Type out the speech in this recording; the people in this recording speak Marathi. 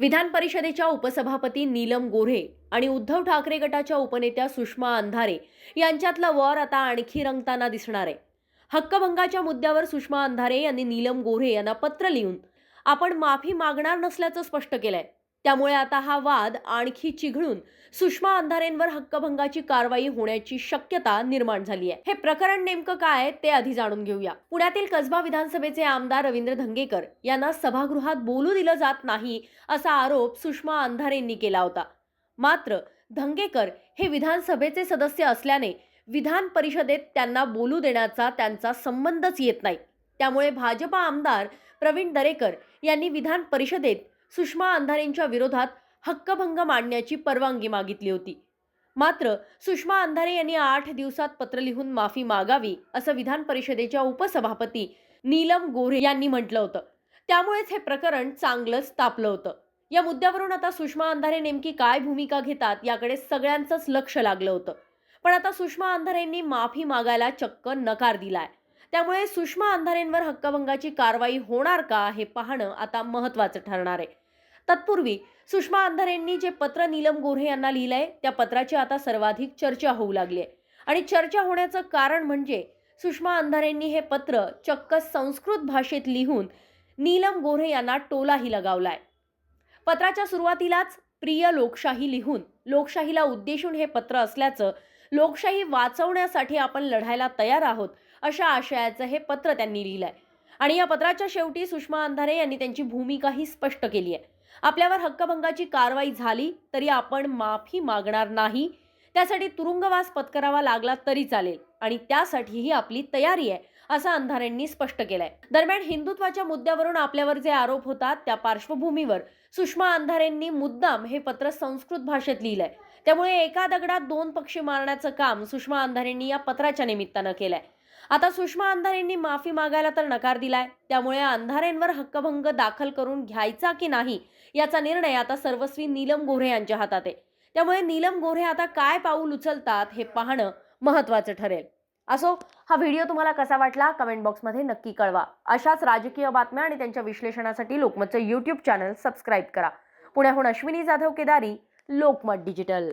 विधान परिषदेच्या उपसभापती नीलम गोऱ्हे आणि उद्धव ठाकरे गटाच्या उपनेत्या सुषमा अंधारे यांच्यातला वॉर आता आणखी रंगताना दिसणार आहे. हक्कभंगाच्या मुद्द्यावर सुषमा अंधारे यांनी नीलम गोऱ्हे यांना पत्र लिहून आपण माफी मागणार नसल्याचं स्पष्ट केलंय. त्यामुळे आता हा वाद आणखी चिघळून सुषमा अंधारेंवर हक्कभंगाची कारवाई होण्याची शक्यता निर्माण झाली आहे. हे प्रकरण नेमकं काय ते आधी जाणून घेऊया. पुण्यातील कसबा विधानसभेचे आमदार रवींद्र धंगेकर यांना सभागृहात बोलू दिलं जात नाही असा आरोप सुषमा अंधारेंनी केला होता. मात्र धंगेकर हे विधानसभेचे सदस्य असल्याने विधान परिषदेत त्यांना बोलू देण्याचा त्यांचा संबंधच येत नाही. त्यामुळे भाजपा आमदार प्रवीण दरेकर यांनी विधान परिषदेत सुषमा अंधारेंच्या विरोधात हक्कभंग मांडण्याची परवानगी मागितली होती. मात्र सुषमा अंधारे यांनी आठ दिवसात पत्र लिहून माफी मागावी असं विधान परिषदेच्या उपसभापती नीलम गोऱ्हे यांनी म्हटलं होतं. त्यामुळेच हे प्रकरण चांगलंच तापलं होतं. या मुद्द्यावरून आता सुषमा अंधारे नेमकी काय भूमिका घेतात याकडे सगळ्यांचंच लक्ष लागलं होतं. पण आता सुषमा अंधारेंनी माफी मागायला चक्क नकार दिलाय. त्यामुळे सुषमा अंधारेंवर हक्कभंगाची कारवाई होणार का हे पाहणं आता महत्वाचं ठरणार आहे. तत्पूर्वी सुषमा अंधारेंनी जे पत्र नीलम गोऱ्हे यांना लिहिलंय त्या पत्राची आता सर्वाधिक चर्चा होऊ लागली आहे. आणि चर्चा होण्याचं कारण म्हणजे सुषमा अंधारेंनी हे पत्र चक्क संस्कृत भाषेत लिहून नीलम गोऱ्हे यांना टोलाही लगावलाय. पत्राच्या सुरुवातीलाच प्रिय लोकशाही लिहून लोकशाहीला उद्देशून हे पत्र असल्याचं लोकशाही वाचवण्यासाठी आपण लढायला तयार आहोत अशा आशयाचं हे पत्र त्यांनी लिहिलंय. आणि या पत्राच्या शेवटी सुषमा अंधारे यांनी त्यांची भूमिकाही स्पष्ट केली आहे. आपल्यावर हक्कभंगाची कारवाई झाली तरी आपण माफी मागणार नाही. त्यासाठी तुरुंगवास पत्करावा लागला तरी चालेल आणि त्यासाठीही आपली तयारी आहे असं अंधारेंनी स्पष्ट केलंय. दरम्यान हिंदुत्वाच्या मुद्द्यावरून आपल्यावर जे आरोप होतात त्या पार्श्वभूमीवर सुषमा अंधारेंनी मुद्दाम हे पत्र संस्कृत भाषेत लिहिलंय. त्यामुळे एका दगडात दोन पक्षी मारण्याचं काम सुषमा अंधारेंनी या पत्राच्या निमित्तानं केलंय. आता सुषमा अंधारेंनी माफी मागायला तर नकार दिलाय. त्यामुळे अंधारेंवर हक्कभंग दाखल करून घ्यायचा की नाही याचा निर्णय आता सर्वस्वी नीलम गोऱ्हे यांच्या हातात आहे. त्यामुळे नीलम गोऱ्हे आता काय पाऊल उचलतात हे पाहणं महत्त्वाचं ठरेल. असो हा व्हिडिओ तुम्हाला कसा वाटला कमेंट बॉक्समध्ये नक्की कळवा. अशाच राजकीय बातम्या आणि त्यांच्या विश्लेषणासाठी लोकमतचं यूट्यूब चॅनल सबस्क्राईब करा. पुण्याहून अश्विनी जाधव केदारी लोकमत डिजिटल.